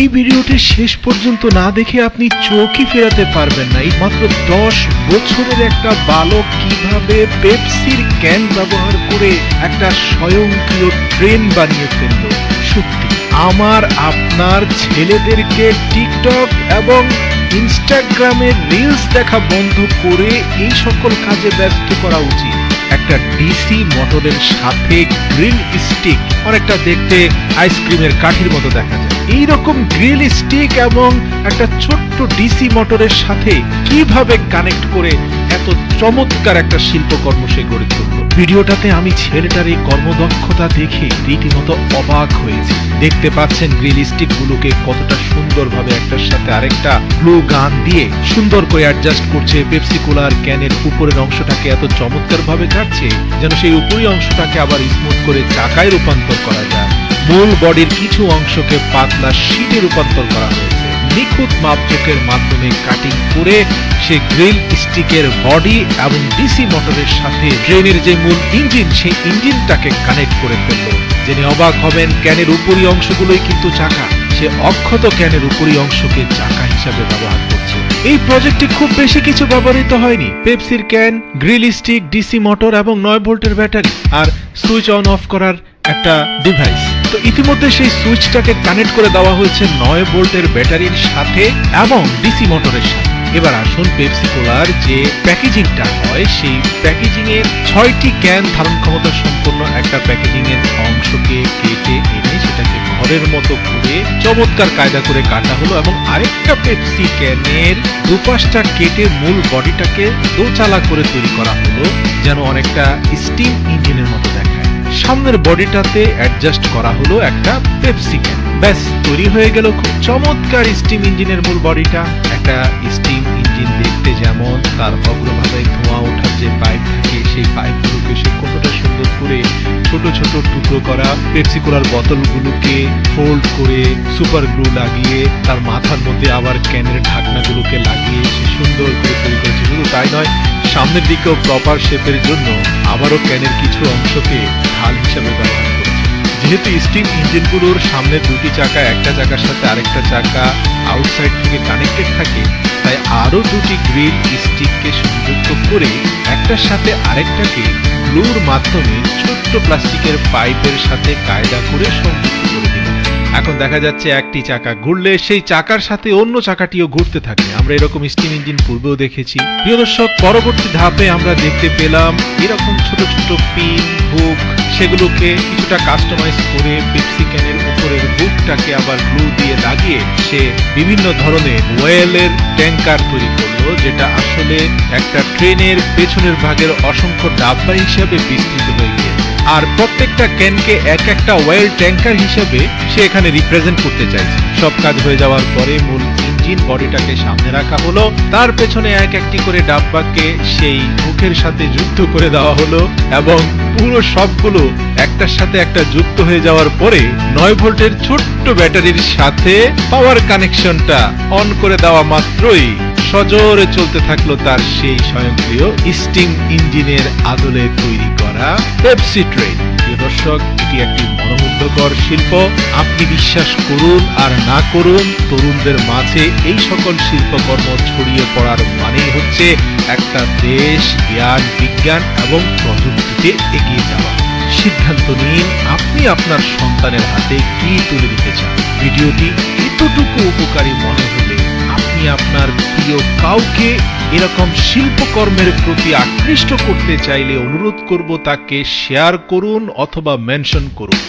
এই ভিডিওটি শেষ পর্যন্ত না দেখে আপনি চোখই ফেরাতে পারবেন না। এই মাত্র দশ বছরের একটা বালক কীভাবে পেপসির ক্যান ব্যবহার করে একটা স্বয়ংক্রিয় ট্রেন বানিয়ে ফেলল। সত্যি, আমার, আপনার ছেলেদেরকে টিকটক এবং ইনস্টাগ্রামে রিলস দেখা বন্ধ করে এই সকল কাজে ব্যস্ত করা উচিত। একটা ডিসি মোটরের সাথে গ্রিল স্টিক অনেকটা দেখতে আইসক্রিমের কাঠির মতো দেখা যায়। এইরকম গ্রিল স্টিক এবং একটা ছোট্ট ডিসি মোটরের সাথে কীভাবে কানেক্ট করে এত চমৎকার একটা শিল্পকর্ম সে গড়ে তুলল। ভিডিওটাতে আমি ছেলেটার এই কর্মদক্ষতা দেখে রীতিমতো অবাক হয়েছি। দেখতে পাচ্ছেন গ্রিল স্টিক গুলোকে কতটা সুন্দরভাবে একটার সাথে আরেকটা গ্লু গান দিয়ে সুন্দর করে অ্যাডজাস্ট করছে। পেপসি কোলার ক্যানের উপরের অংশটাকে এত চমৎকার ভাবে কাটছে যেন সেই উপরি অংশটাকে আবার স্মুথ করে চাকায় রূপান্তর করা যায়। মূল বডির কিছু অংশকে পাতলা শীটে রূপান্তর করা হয়েছে। নিখুঁত মাপজোকের মাধ্যমে কাটিং করে সে গ্রিল, স্টিকের বডি এবং ডিসি মোটরের সাথে ট্রেনের যে মূল ইঞ্জিন, সেই ইঞ্জিনটাকে কানেক্ট করে ফেলল। জেনে অবাক হবেন, ক্যানের উপরি অংশগুলোই কিন্তু চাকা। সে অক্ষত ক্যানের উপরি অংশকে চাকা হিসাবে ব্যবহার করছে। এই প্রজেক্টে খুব বেশি কিছু ব্যবহৃত হয়নি। পেপসির can, grill stick, DC motor এবং নয় ভোল্টের ব্যাটারি, আর সুইচ অন অফ করার একটা ডিভাইস তো ইতিমধ্যে সেই সুইচটাকে কানেক্ট করে দেওয়া হয়েছে নয় ভোল্টের ব্যাটারির সাথে এবং ডিসি মোটরের সাথে। এবার আসুন পেপসি কোলার যে প্যাকেজিংটা হয়, সেই প্যাকেজিং এর ছয়টি ক্যান ধারণ ক্ষমতা সম্পন্ন একটা প্যাকেজিং এর অংশকে কেটে এনে সেটাকে ঘরের মতো করে চমৎকার কায়দা করে কাটা হলো এবং আরেকটা পেপসি ক্যানের দুপাশটা কেটে মূল বডিটাকে দোচালা করে তৈরি করা হলো, যেন অনেকটা স্টিম ইঞ্জিনের মতো সামনের বডিটাতে অ্যাডজাস্ট করা হলো একটা পেপসি ক্যান ব্যাস, তৈরি হয়ে গেল খুব চমৎকার স্টিম ইঞ্জিনের মূল বডিটা। একটা স্টিম ইঞ্জিন দেখতে যেমন, তার অগ্রভাগে ধোঁয়া ওঠার যে পাইপ থাকে, সেই পাইপগুলোকে সে কতটা সুন্দর করে ছোট ছোট টুকরো করা পেপসি কোলার বোতলগুলোকে ফোল্ড করে সুপার গ্লু লাগিয়ে, তার মাথার মধ্যে আবার ক্যানের ঢাকনাগুলোকে লাগিয়ে সে সুন্দর করে তৈরি করেছে। শুধু তাই নয়, সামনের দিকেও প্রপার শেপের জন্য আবারও ক্যানের কিছু অংশকে যেহেতু স্টিম ইঞ্জিনগুলোর সামনের দুটি চাকা, একটা চাকার সাথে আরেকটা চাকা আউটসাইড থেকে কানেক্টেড থাকে, তাই আরও দুটি গ্রিল স্টিককে সংযুক্ত করে একটার সাথে আরেকটাকে গ্লুর মাধ্যমে ছোট্ট প্লাস্টিকের পাইপের সাথে কায়দা করে সংযুক্ত করে দিল। এখন দেখা যাচ্ছে একটি চাকা ঘুরলে, সেই চাকার সাথে অন্য চাকাটিও ঘুরতে থাকে। আমরা এরকম স্টিম ইঞ্জিন পূর্বেও দেখেছি। প্রিয় দর্শক, পরবর্তী ধাপে আমরা দেখতে পেলাম এরকম ছোট ছোট পিন হুক সেগুলোকে কিছুটা কাস্টমাইজ করে পেপসি ক্যানের উপরের হুকটাকে আবার গ্লু দিয়ে লাগিয়ে সে বিভিন্ন ধরনের ওয়েলের ট্যাঙ্কার তৈরি করল, যেটা আসলে একটা ট্রেনের পেছনের ভাগের অসংখ্য ডাব্বা হিসাবে বিস্তৃত হয়ে গিয়েছে। আর প্রত্যেকটা ক্যানকে এক একটা ওয়েল ট্যাঙ্কার হিসেবে সে এখানে রিপ্রেজেন্ট করতে চাইছে। সব কাজ হয়ে যাওয়ার পরে মূল ইঞ্জিন বডিটাকে সামনে রাখা হলো। তার পেছনে এক একটি করে ডাব্বাকে সেই মুখের সাথে যুক্ত করে দেওয়া হলো এবং পুরো সবগুলো একটার সাথে একটা যুক্ত হয়ে যাওয়ার পরে নয় ভোল্টের ছোট্ট ব্যাটারির সাথে পাওয়ার কানেকশনটা অন করে দেওয়া মাত্রই সজোরে চলতে থাকল তার সেই স্বয়ংক্রিয় স্টিম ইঞ্জিনের আদলে তৈরি করা পেপসি ট্রেন দর্শক, এটি একটি মনোমুগ্ধকর শিল্প। আপনি বিশ্বাস করুন আর না করুন, তরুণদের মাঝে এই সকল শিল্পকর্ম ছড়িয়ে পড়ার মানেই হচ্ছে একটা দেশ, জ্ঞান, বিজ্ঞান এবং প্রযুক্তিতে এগিয়ে যাওয়া। সিদ্ধান্ত নিন, আপনি আপনার সন্তানের হাতে কি তুলে দিতে চান। ভিডিওটি এতটুকু উপকারী মনে হলে আপনি আপনার প্রিয় কাউকে এরকম শিল্পকর্মের প্রতি আকৃষ্ট করতে চাইলে অনুরোধ করব তাকে শেয়ার করুন অথবা মেনশন করুন।